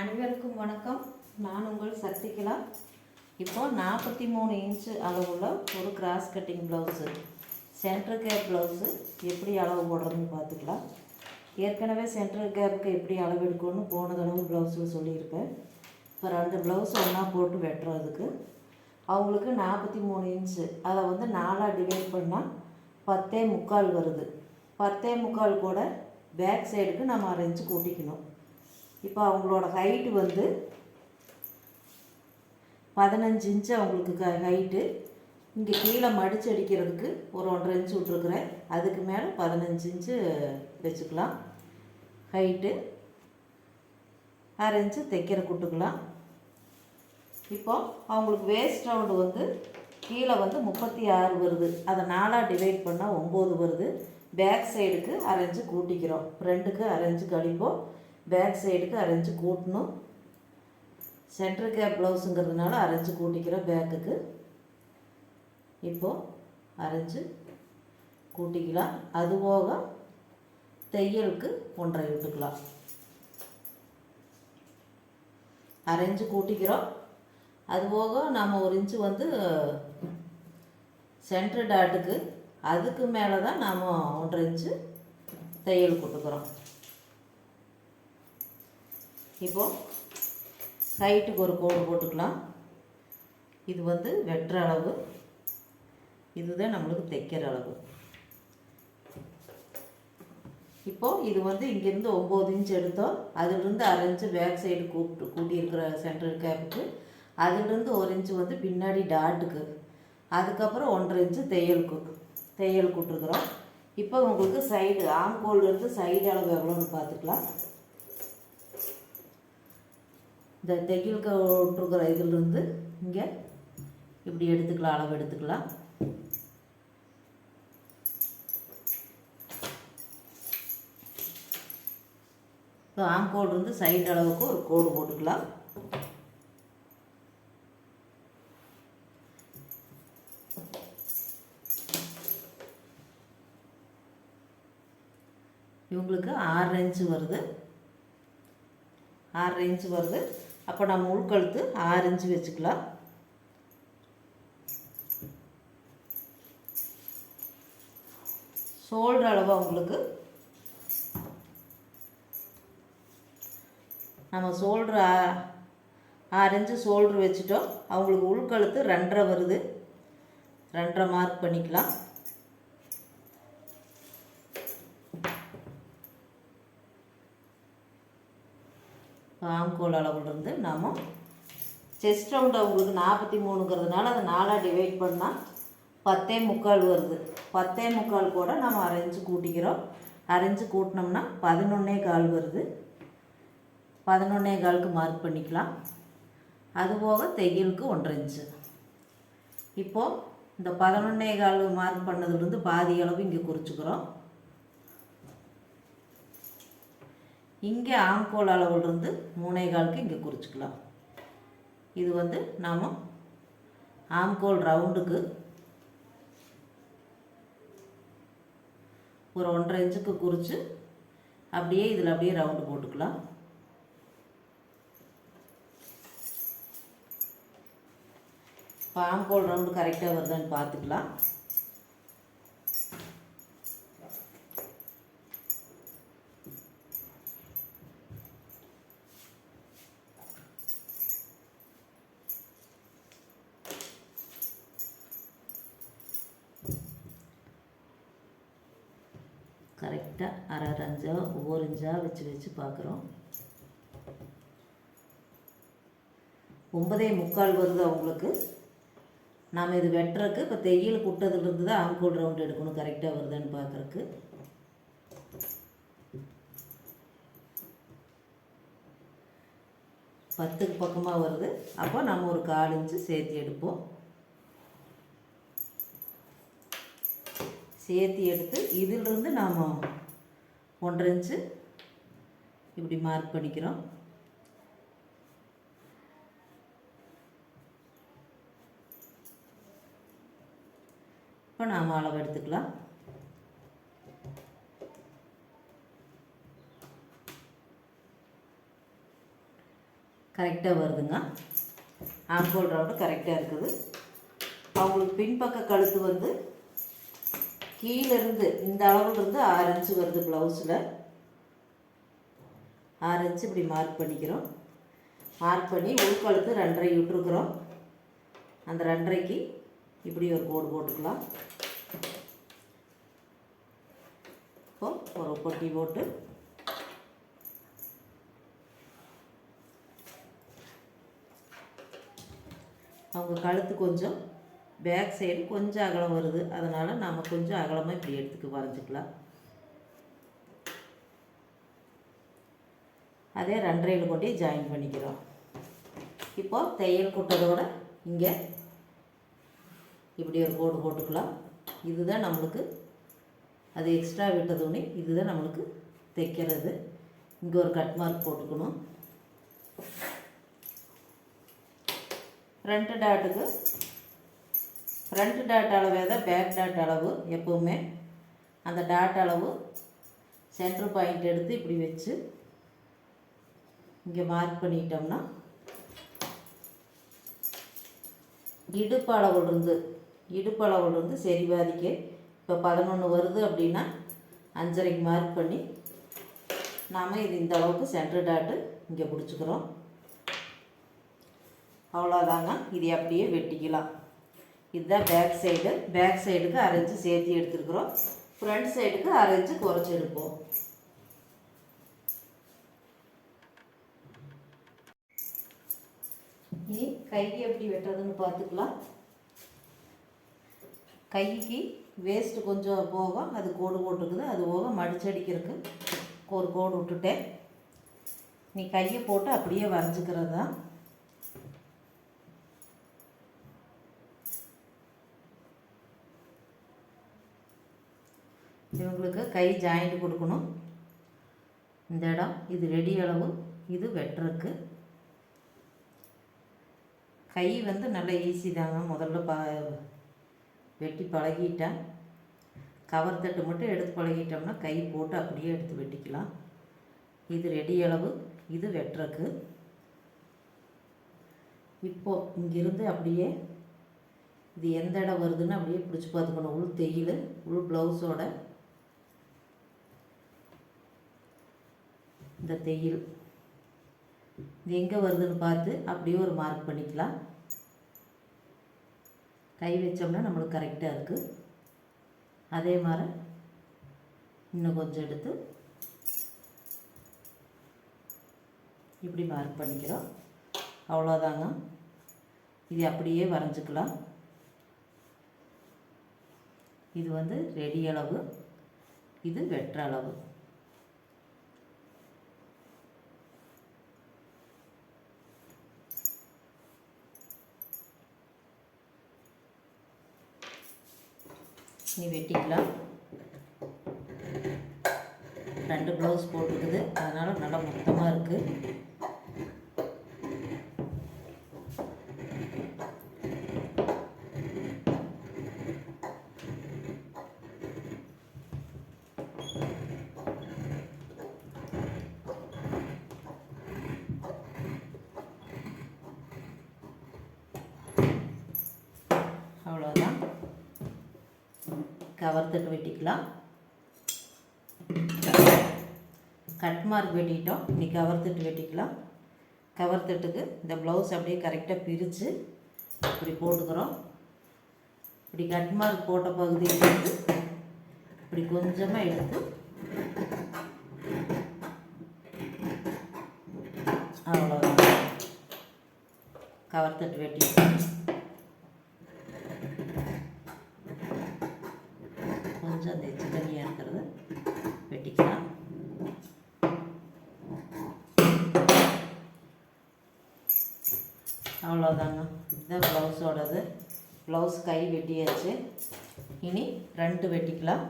அனைவருக்கும் வணக்கம். நான் உங்கள் சக்திகலா. இப்போ நாற்பத்தி மூணு இன்ச்சு அளவுள்ள ஒரு cross cutting blouse centre cap blouse எப்படி அளவு போடுறதுன்னு பார்த்துக்கலாம். ஏற்கனவே சென்டர் கேப்புக்கு எப்படி அளவு எடுக்கணும்னு போன தடவை ப்ளவுஸில் சொல்லியிருப்பேன் இப்போ ரெண்டு ப்ளவுஸ் ஒன்றா போட்டு வெட்டுறதுக்கு அவங்களுக்கு நாற்பத்தி மூணு இன்ச்சு அதை வந்து நாலாக டிவைட் பண்ணால் பத்தே முக்கால் வருது. பத்தே முக்கால் கூட பேக் சைடுக்கு நம்ம அரைஞ்சு கூட்டிக்கணும். இப்போ அவங்களோட ஹைட்டு வந்து பதினஞ்சு இன்ச்சு அவங்களுக்கு க ஹைட்டு இங்கே கீழே மடிச்சு அடிக்கிறதுக்கு ஒரு ஒன்றரை இன்ச்சு விட்ருக்குறேன் அதுக்கு மேலே பதினஞ்சு இன்ச்சு வச்சுக்கலாம். ஹைட்டு அரை இன்ச்சு தைக்கிற குட்டுக்கலாம். இப்போ அவங்களுக்கு வேஸ்ட் ரவுண்டு வந்து கீழே வந்து முப்பத்தி ஆறு வருது. அதை நாலாக டிவைட் பண்ணால் ஒம்பது வருது. பேக் சைடுக்கு அரைஞ்சு கூட்டிக்கிறோம். ஃப்ரண்ட்டுக்கு அரைஞ்சு கழிப்போம். பேக் சைடுக்கு அரைஞ்சி கூட்டணும். சென்டர் கேப் ப்ளவுஸுங்கிறதுனால அரைஞ்சு கூட்டிக்கிறோம் பேக்குக்கு இப்போது அரைஞ்சி கூட்டிக்கலாம். அது போக தையலுக்கு ஒன்றரை விட்டுக்கலாம். அரைஞ்சு கூட்டிக்கிறோம். அது போக நம்ம ஒரு இன்ச்சு வந்து சென்ட்ரு டாட்டுக்கு அதுக்கு மேலே தான் நாம் ஒன்றரை இன்ச்சு தையல் கொடுக்குறோம் இப்போது ஹைட்டுக்கு ஒரு கோடு போட்டுக்கலாம். இது வந்து வெட்டுற அளவு. இதுதான் நம்மளுக்கு தைக்கிற அளவு. இப்போது இது வந்து இங்கேருந்து ஒம்பது இன்ச் எடுத்தோம். அதிலிருந்து அரை இன்ச்சு பேக் சைடு கூப்பிட்டு கூட்டியிருக்கிற சென்டர் கேப்புக்கு அதிலிருந்து ஒரு இன்ச்சு வந்து பின்னாடி டாட்டுக்கு அதுக்கப்புறம் ஒன்றரை இன்ச்சு தையலுக்கு தையல் கூட்டிருக்குறோம். இப்போ உங்களுக்கு சைடு ஆம்கோல்லேருந்து சைடு அளவு எவ்வளோன்னு பார்த்துக்கலாம். இந்த தையலுக்கு விட்ருக்குற இதிலிருந்து இங்கே இப்படி எடுத்துக்கலாம் அளவு எடுத்துக்கலாம். இப்போ ஆம்கோடு இருந்து சைடு அளவுக்கு ஒரு கோடு போட்டுக்கலாம். இவங்களுக்கு ஆறு இன்ச்சு வருது. ஆறு இன்ச்சு வருது. அப்போ நம்ம உள்கழுத்து ஆறு இன்ச்சு வச்சுக்கலாம். சோல்டு அளவாக உங்களுக்கு நம்ம ஷோல்ட்ரு ஆறு இன்ச்சு வச்சுட்டோம். அவங்களுக்கு உள்கழுத்து ரெண்டரை வருது. ரெண்டரை மார்க் பண்ணிக்கலாம். ஆம்கோல் அளவுலேருந்து நாம் செஸ்ட் ரவுண்ட் அவங்களுக்கு நாற்பத்தி மூணுங்கிறதுனால அதை நாலாக டிவைட் பண்ணால் பத்தே முக்கால் வருது. பத்தே முக்கால் கூட நம்ம அரைஞ்சு கூட்டிக்கிறோம். அரைஞ்சு கூட்டினோம்னா பதினொன்னே கால் வருது. பதினொன்னே காலுக்கு மார்க் பண்ணிக்கலாம். அதுபோக தையலுக்கு ஒன்றரை இன்ச்சு. இப்போது இந்த பதினொன்னே கால் மார்க் பண்ணதுலேருந்து பாதி அளவு இங்கே குறிச்சிக்கிறோம். இங்கே ஆங்கோல் அளவுலேருந்து மூணே காலுக்கு இங்கே குறிச்சிக்கலாம். இது வந்து நாம் ஆம்கோல் ரவுண்டுக்கு ஒரு ஒன்றரை இன்ச்சுக்கு குறித்து அப்படியே இதில் அப்படியே ரவுண்டு போட்டுக்கலாம். இப்போ ஆம்கோல் ரவுண்டு கரெக்டாக வருதான்னு பார்த்துக்கலாம். ஒவ்வொரு வச்சு வச்சு பார்க்குறோம். ஒன்பதே முக்கால் வருது அவங்களுக்கு. நாம் இது வெட்டுறக்கு இப்போ தையல் குட்டதுலேருந்து தான் ஆங்கோல் ரவுண்ட் எடுக்கணும் கரெக்டாக வருதான்னு பார்க்குறக்கு. பத்துக்கு பக்கமாக வருது. அப்போ நம்ம ஒரு கால் இன்ச்சு சேர்த்து எடுப்போம். சேர்த்து எடுத்து இதிலிருந்து நாம் ஒன்றரை இன்ச்சு இப்படி மார்க் பண்ணிக்கிறோம். இப்போ நாம் அளவு எடுத்துக்கலாம். கரெக்டாக வருதுங்க. ஆம்போல் ரவுண்டு கரெக்டாக இருக்குது. அவங்களுக்கு பின்பக்க கழுத்து வந்து கீழேருந்து இந்த அளவுலேருந்து ஆறு இன்ச்சு வருது ப்ளவுஸில் ஆறு இன்ச்சு இப்படி மார்க் பண்ணிக்கிறோம். மார்க் பண்ணி உள்கழுத்து ரெண்டரை விட்டுருக்குறோம். அந்த ரெண்டரைக்கு இப்படி ஒரு கோடு போட்டுக்கலாம். இப்போ ஒரு பொட்டி போட்டு அவங்க கழுத்து கொஞ்சம் பேக் சைடு கொஞ்சம் அகலம் வருது. அதனால் நம்ம கொஞ்சம் அகலமாக இப்படி எடுத்துக்க வரைஞ்சிக்கலாம். அதே ரெண்டரையில் கொண்டு ஜாயின் பண்ணிக்கிறோம். இப்போ தையல் கூட்டத்தோட இங்கே இப்படி ஒரு கோடு போட்டுக்கலாம். இதுதான் நம்மளுக்கு அது எக்ஸ்ட்ரா விட்ட துணி இதுதான் நம்மளுக்கு தைக்கிறது. இங்கே ஒரு கட் மார்க் போட்டுக்கணும். ஃப்ரண்ட் டாட்டுக்கு ஃப்ரண்ட் டாட் அளவே தான் பேக் டாட் அளவு எப்போவுமே. அந்த டாட் அளவு சென்ட்ரு பாயிண்ட் எடுத்து இப்படி வச்சு இங்கே மார்க் பண்ணிட்டோம்னா இடுப்பு அளவுலேருந்து இடுப்பு அளவுலேருந்து சரி பாதிக்கு இப்போ பதினொன்று வருது அப்படின்னா அஞ்சரைக்கு மார்க் பண்ணி நாம் இது இந்த அளவுக்கு சென்டர் டாட்டு இங்கே பிடிச்சிக்கிறோம். அவ்வளோதாங்க இது அப்படியே வெட்டிக்கலாம். இதுதான் பேக் சைடு பேக் சைடுக்கு அரைஞ்சு சேர்த்து எடுத்துருக்குறோம். ஃப்ரண்ட் சைடுக்கு அரைஞ்சு குறைச்சி எடுப்போம் இனி கை எப்படி வெட்டுறதுன்னு பார்த்துக்கலாம். கைக்கு வேஸ்ட்டு கொஞ்சம் போக அது கோடு போட்டுருக்குது அது போக மடிச்சடிக்கிறதுக்கு ஒரு கோடு விட்டுட்டேன். நீ கையை போட்டு அப்படியே வரைஞ்சிக்கிறது? தான் இவங்களுக்கு கை ஜாயிண்ட் கொடுக்கணும். இந்த இடம் இது ரெடி அளவு இது வெட்டுறக்கு கை வந்து நல்ல ஈஸி தாங்க. முதல்ல ப வெட்டி பழகிட்டேன். கவர் தட்டு மட்டும் எடுத்து பழகிட்டோம்னா கை போட்டு அப்படியே எடுத்து வெட்டிக்கலாம். இது ரெடி அளவு. இது வெட்டுறக்கு. இப்போது இங்கிருந்து அப்படியே இது எந்த இடம் வருதுன்னு அப்படியே பிடிச்சி பார்த்துக்கணும். உள் தையல் உள் ப்ளவுஸோட இந்த தையல். இது எங்கே வருதுன்னு பார்த்து அப்படியே ஒரு மார்க் பண்ணிக்கலாம். கை வச்சோம்னா நம்மளுக்கு கரெக்டாக இருக்குது அதே மாதிரி இன்னும் கொஞ்சம் எடுத்து இப்படி மார்க் பண்ணிக்கிறோம். அவ்வளோதாங்க இது அப்படியே வரைஞ்சிக்கலாம். இது வந்து ரெடி அளவு. இது வெற்ற அளவு. நீ வெட்டிக்கலாம். ரெண்டு ப்ளவுஸ் போட்டுருக்குது அதனால் நல்லா மொத்தமாக இருக்குது அவ்வளோதான் கவர் தட்டு வெட்டிக்கலாம். Cut mark வெட்டிட்டோம். இனி கவர் தட்டு வெட்டிக்கலாம். கவர் தட்டுக்கு இந்த ப்ளவுஸ் அப்படியே கரெக்டாக பிரித்து இப்படி போட்டுக்கிறோம். இப்படி கட் மார்க் போட்ட பகுதியிலேருந்து இப்படி கொஞ்சமாக எடுத்து அவ்வளோதான் கவர் தட்டு வெட்டிட்டோம் கொஞ்சம் அந்த எச்சு தனியாக இருக்கிறத வெட்டிக்கலாம் அவ்வளோதாங்க இதுதான் ப்ளவுஸோடது ப்ளவுஸ் கை வெட்டியாச்சு. இனி ரெண்டு வெட்டிக்கலாம்.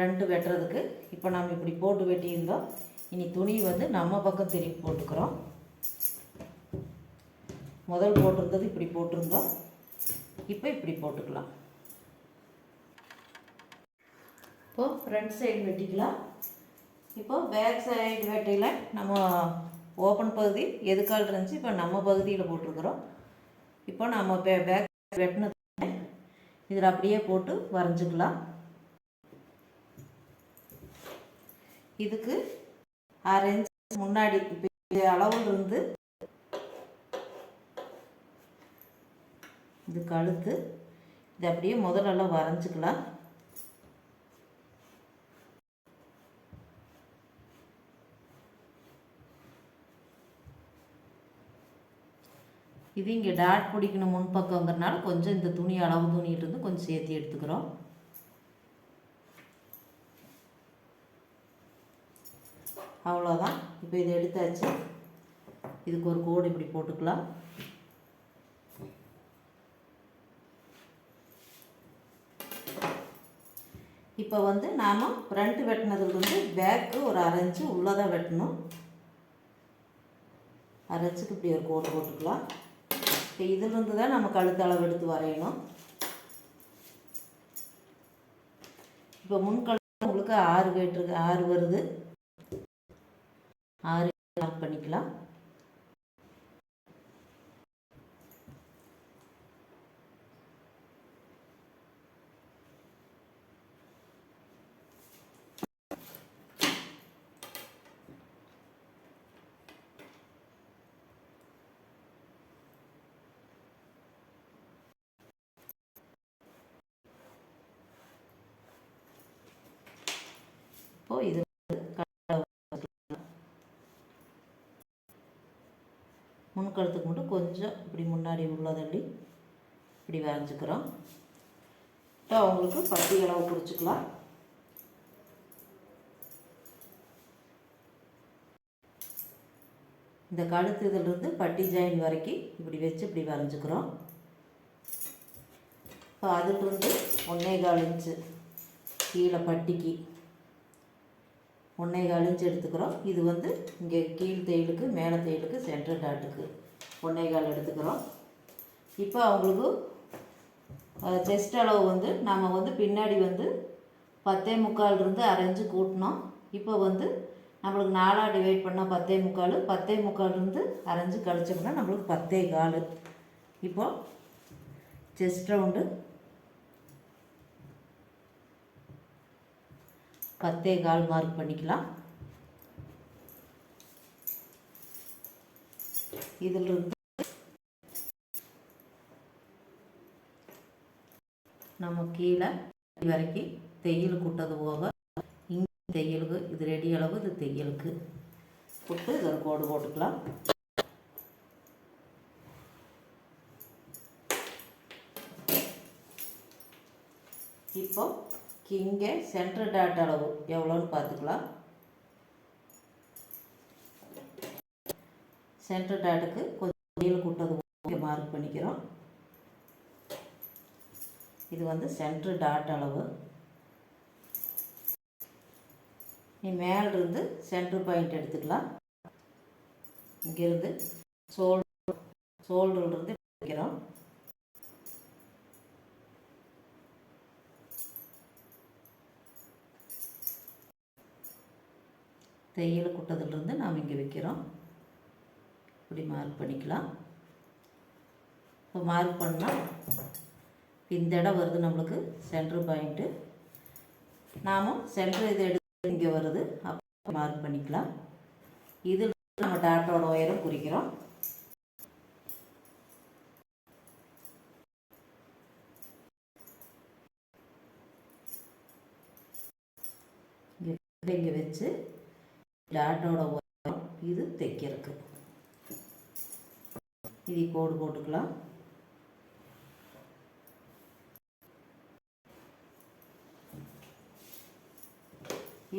ரெண்டு வெட்டுறதுக்கு இப்போ நம்ம இப்படி போட்டு வெட்டியிருந்தோம். இனி துணி வந்து நம்ம பக்கம் திருப்பி போட்டுக்கிறோம். முதல் போட்டிருந்தது இப்படி போட்டிருந்தோம். இப்போ இப்படி போட்டுக்கலாம். இப்போது ஃப்ரண்ட் சைடு வெட்டிக்கலாம். இப்போ பேக் சைடு வெட்டியில் நம்ம ஓப்பன் பகுதி எதுக்கால் இருந்துச்சு? இப்போ நம்ம பகுதியில் போட்டிருக்கிறோம். இப்போ நம்ம பே பேக் வெட்டினது இதில் அப்படியே போட்டு வரைஞ்சிக்கலாம். இதுக்கு அரை இன்ச் முன்னாடி இப்போ இது அளவில் இருந்து இது கழுத்து இது அப்படியே முதல்லலாம் வரைஞ்சிக்கலாம். இது இங்கே டாட் பிடிக்கணும் முன்பக்கங்கிறனால கொஞ்சம் இந்த துணி அளவு துணிட்டு கொஞ்சம் சேர்த்து எடுத்துக்கிறோம். அவ்வளோதான் இப்போ இதை எடுத்தாச்சு. இதுக்கு ஒரு கோடு இப்படி போட்டுக்கலாம். இப்போ வந்து நாம் ஃப்ரண்ட் வந்து பேக்கு ஒரு அரைஞ்சு உள்ளே தான் வெட்டணும். அரைஞ்சுக்கு இப்படி ஒரு கோடு போட்டுக்கலாம். இதிலிருந்து தான் நம்ம கழுத்து அளவு எடுத்து வரையணும். இப்போ முன்கழுத்து உங்களுக்கு ஆறு கேட்டிருக்கு ஆறு வருது. ஆறு மார்க் பண்ணிக்கலாம். இப்போது இது முன்கழுத்துக்கு மட்டும் கொஞ்சம் இப்படி முன்னாடி உள்ள தள்ளி இப்படி வரைஞ்சிக்கிறோம். இப்போ அவங்களுக்கு பட்டி அளவு குறிச்சிக்கலாம் இந்த கழுத்து இதிலிருந்து பட்டி ஜாயின் வரைக்கும் இப்படி வச்சு இப்படி வரைஞ்சிக்கிறோம். இப்போ அதிலிருந்து ஒன்றே கால் இன்ச்சு கீழே பட்டிக்கு ஒன்றே கால் எடுத்துக்கிறோம். இது வந்து இங்கே கீழ் தையலுக்கு மேலே தையலுக்கு சென்டர் டாட்டுக்கு ஒன்றே கால் எடுத்துக்கிறோம். இப்போ அவங்களுக்கு செஸ்ட் அளவு வந்து நம்ம வந்து பின்னாடி வந்து பத்தே முக்கால் இருந்து அரைஞ்சு கூட்டினோம். இப்போ வந்து நம்மளுக்கு நாலாக டிவைட் பண்ணால் பத்தே முக்கால் பத்தே முக்கால் இருந்து அரைஞ்சு கழிச்சோம்னா நம்மளுக்கு பத்தே கால். இப்போ செஸ்ட் ரவுண்டு பத்தே கால் மார்க் பண்ணிக்கலாம். இதிலிருந்து நம்ம கீழே வரைக்கும் தையல் குட்டது போக இங்கே தையலுக்கு இது ரெடி அளவு இது தையலுக்கு போட்டு இதில் கோடு போட்டுக்கலாம். இப்போ இங்கே சென்டர் டாட் அளவு எவ்வளோன்னு பார்த்துக்கலாம். சென்டர் டாட்டுக்கு கொஞ்சம் தையல் கூட்டது மார்க் பண்ணிக்கிறோம். இது வந்து சென்ட்ரு டாட் அளவு. நீ மேலிருந்து சென்ட்ரு பாயிண்ட் எடுத்துக்கலாம். இங்கேருந்து சோல் சோல்டர்லேருந்து வைக்கிறோம் தையல் குட்டதுலேருந்து நாம் இங்கே வைக்கிறோம். இப்படி மார்க் பண்ணிக்கலாம். இப்போ மார்க் பண்ணால் இந்த இடம் வருது நம்மளுக்கு சென்ட்ரு பாயிண்ட்டு நாம் சென்ட்ரு இது எடுத்து இங்கே வருது. அப்போ மார்க் பண்ணிக்கலாம். இதில் நம்ம டாட்டோட உயரம் குறிக்கிறோம். இங்கே இங்கே வச்சு டாட்டோட உயரம் இது தைக்கிறதுக்கு. இது கோடு போட்டுக்கலாம்.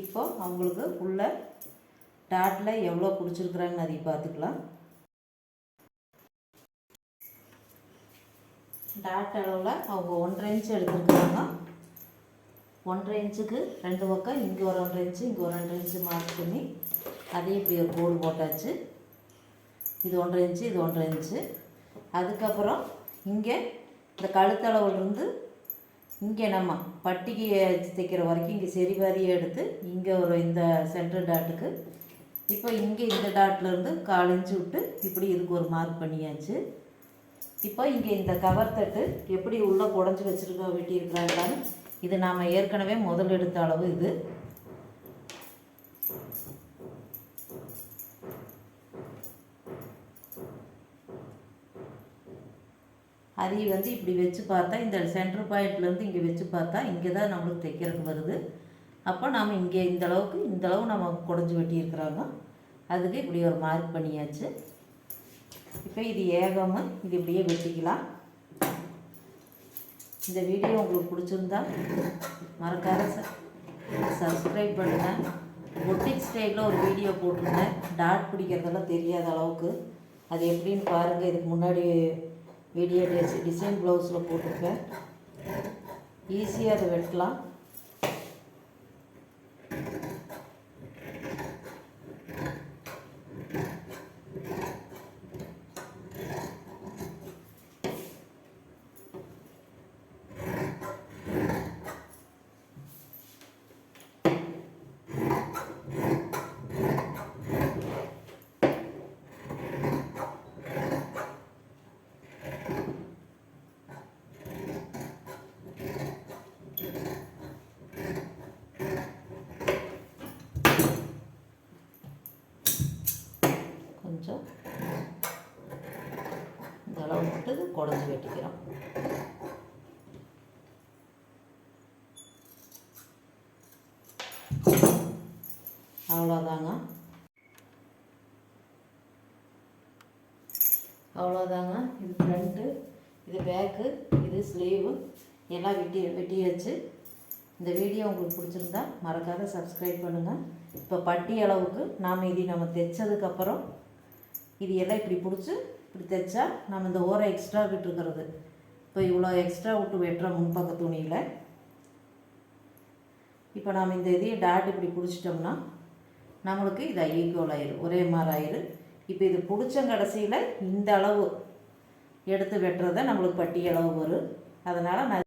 இப்போ அவங்களுக்கு உள்ள டாட்டில் எவ்வளோ பிடிச்சிருக்கிறாங்கன்னு அதை பார்த்துக்கலாம். டாட் அளவில் அவங்க ஒன்றரை இன்ச்சு எடுத்துருக்குறாங்க. ஒன்றரை இன்ச்சுக்கு ரெண்டு பக்கம் இங்கே ஒரு ஒன்றரை இன்ச்சு இங்கே ஒரு ரெண்டரை இன்ச்சு மார்க் பண்ணி அதையும் இப்படி ஒரு கோடு போட்டாச்சு. இது ஒன்றரை இன்ச்சு இது ஒன்றரை இன்ச்சு. அதுக்கப்புறம் இங்கே இந்த கழுத்தளவுலேருந்து இங்கே நம்ம பட்டிக்கு தைக்கிற வரைக்கும் இங்கே சரி எடுத்து இங்கே ஒரு இந்த சென்டர் டாட்டுக்கு இப்போ இங்கே இந்த டாட்லேருந்து கால் இன்ச்சு விட்டு இப்படி இதுக்கு ஒரு மார்க் பண்ணியாச்சு. இப்போ இங்கே இந்த கவர் தட்டு எப்படி உள்ளே குடஞ்சி வச்சுருக்கோம் வெட்டியிருக்கிறாங்களான்னு இது நாம் ஏற்கனவே முதல் எடுத்த அளவு இது. அதை வந்து இப்படி வச்சு பார்த்தா இந்த சென்டர் பாயிண்ட்லேருந்து இங்கே வச்சு பார்த்தா இங்கே தான் நம்மளுக்கு தைக்கிறதுக்கு வருது. அப்போ நாம் இங்கே இந்த அளவுக்கு இந்த அளவு நம்ம குடஞ்சி வெட்டியிருக்கிறாங்க. அதுக்கு இப்படி ஒரு மார்க் பண்ணியாச்சு. இப்போ இது ஏகாமல் இது இப்படியே வெட்டிக்கலாம். இந்த வீடியோ உங்களுக்கு பிடிச்சிருந்தா மறக்காத சப்ஸ்கிரைப் பண்ணுங்கள் பொட்டிக் ஸ்டைலில் ஒரு வீடியோ போட்டிருந்தேன். டாட் பிடிக்கிறதெல்லாம் தெரியாத அளவுக்கு. அது எப்படின்னு பாருங்கள் இதுக்கு முன்னாடி வீடியோ டிசைன் ப்ளவுஸில் போட்டிருக்கேன். ஈஸியாக அதை வெட்டலாம் கொஞ்சம் இந்த அளவு மட்டும் குடஞ்சி வெட்டிக்கிறோம் அவ்வளோதாங்க அவ்வளோதாங்க இது ஃப்ரண்ட்டு இது பேக்கு இது ஸ்லீவு எல்லாம் வெட்டி வெட்டியாச்சு இந்த வீடியோ உங்களுக்கு பிடிச்சிருந்தா மறக்காத சப்ஸ்கிரைப் பண்ணுங்கள் இப்போ பட்டி அளவுக்கு நாம் இது நம்ம தைச்சதுக்கப்புறம் இது எல்லாம் இப்படி பிடிச்சி இப்படி தைச்சா நம்ம இந்த ஓரம் எக்ஸ்ட்ரா விட்டுருக்கிறது இப்போ இவ்வளோ எக்ஸ்ட்ரா விட்டு வெட்டுற முன்பக்க துணியில். இப்போ நாம் இந்த இதையும் டாட் இப்படி பிடிச்சிட்டோம்னா நம்மளுக்கு இது ஈக்குவல் ஆயிரு ஒரே மாதிரி ஆயிரு இப்போ இது பிடிச்ச கடைசியில் இந்த அளவு எடுத்து வெட்டுறத நம்மளுக்கு பட்டி அளவு வரும். அதனால் நான்